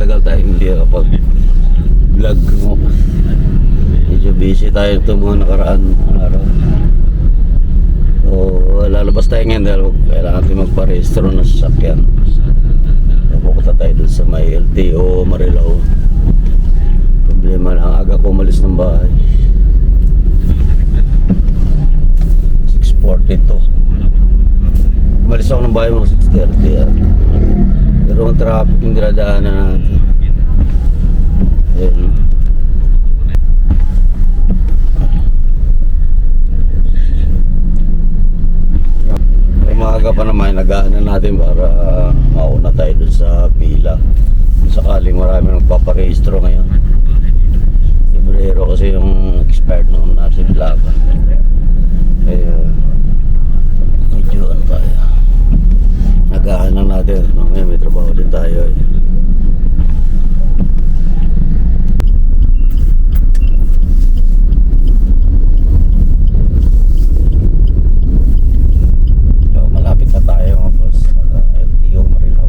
tagal tayo hindi nakapag vlog mo medyo busy tayo ito mga nakaraan araw. So lalabas tayo ngayon dahil kailangan natin magparehistro ng sasakyan. Pupunta tayo dun sa may LTO Marilao. Problema lang aga ko umalis ng bahay. 6.40 to. Umalis ako ng bahay mga 6.30 ah. Pero ang traffic yung dinadaanan natin. Ayun. May maaga pa naman, nagaan na natin para mauna tayo dun sa pila. Sakaling marami nagpaparehistro ngayon. Febrero kasi yung expired noon natin laban. Kaya medyo ano tayo. Nagahan lang natin. Mamaya may trabaho din tayo eh. So, malapit na tayo mga boss. Uh, LTO Marilao.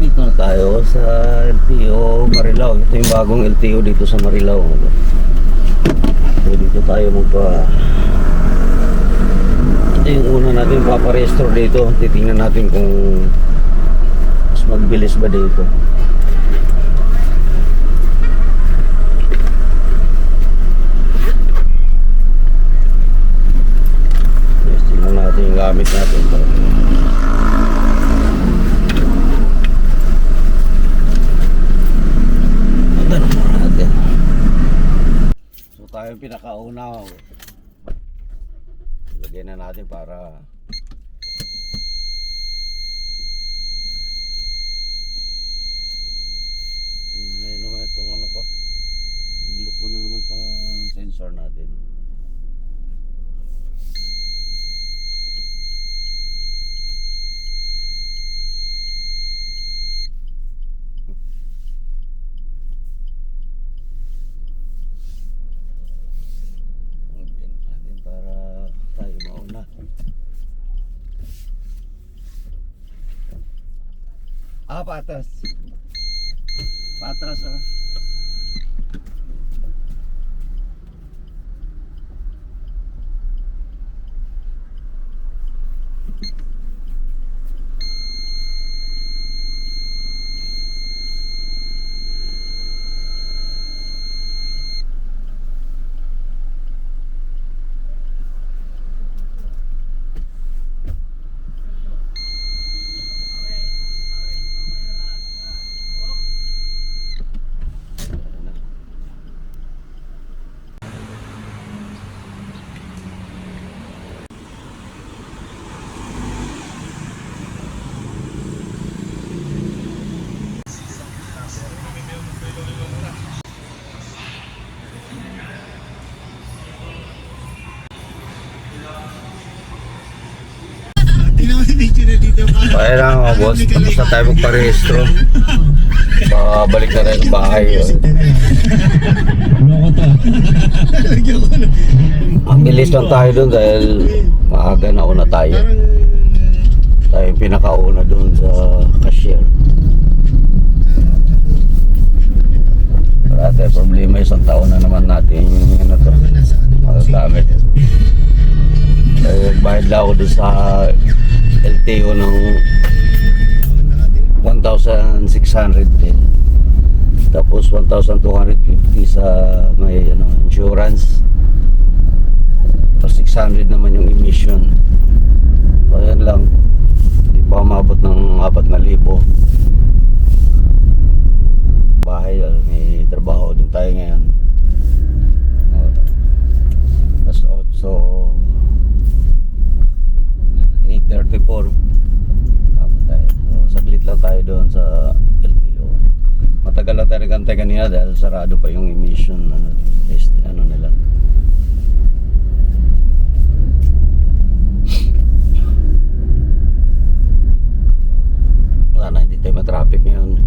Dito na tayo sa LTO Marilao. Ito yung bagong LTO dito sa Marilao. So dito tayo magpa... Ito yung una natin paparestro dito. Titingnan natin kung mas magbilis ba dito. Yes, tingnan natin yung gamit natin. Ano muna natin. So tayo yung pinakauna. Lagyan na natin para Hmm, may naman itong ano ko. Loko na naman itong sensor natin. Lagyan natin para tayo mauna. Ah, patas. Patras ah. Kaya lang mga boss, tapos na tayo magparehistro. Babalik na tayo ng bahay. oh. Loko to. Ang bilis lang tayo doon dahil maaga na una tayo. Tayo yung pinakauna doon sa cashier. Wala tayo problema, isang taon yung ano to. parang nasa ano Ang gamit. Dahil bayad lang ako doon sa LTO ng 1,600 din. Tapos 1,250 sa may ano, insurance. Tapos 600 naman yung emission. So yan lang. Hindi pa umabot ng 4,000. Bahay, ah, may trabaho din tayo ngayon. Oh. Tapos 8, 8.34. Tapos tayo. So, saglit lang tayo lang tayo nagantay kanina dahil sarado pa yung emission ano, test, ano nila. Wala na, hindi tayo matraffic ngayon.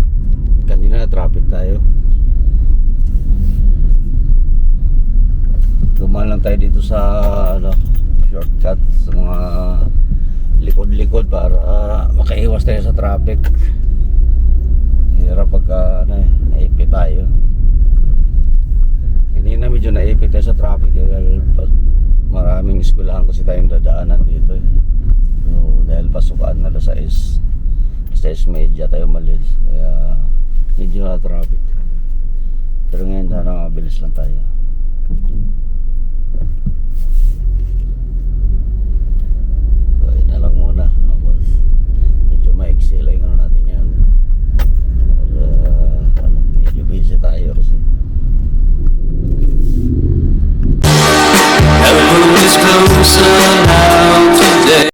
Kanina traffic tayo. Dumaan lang tayo dito sa ano, shortcut sa mga likod-likod para ah, makaiwas tayo sa traffic. Hirap pagka ano, eh, naipit tayo. Kanina medyo naipit tayo sa traffic eh, dahil pa- eskwelahan kasi tayong dadaanan dito eh. So, dahil pasukan na sa is sa is media tayo malis. Kaya medyo na traffic. Pero ngayon sana mabilis lang tayo.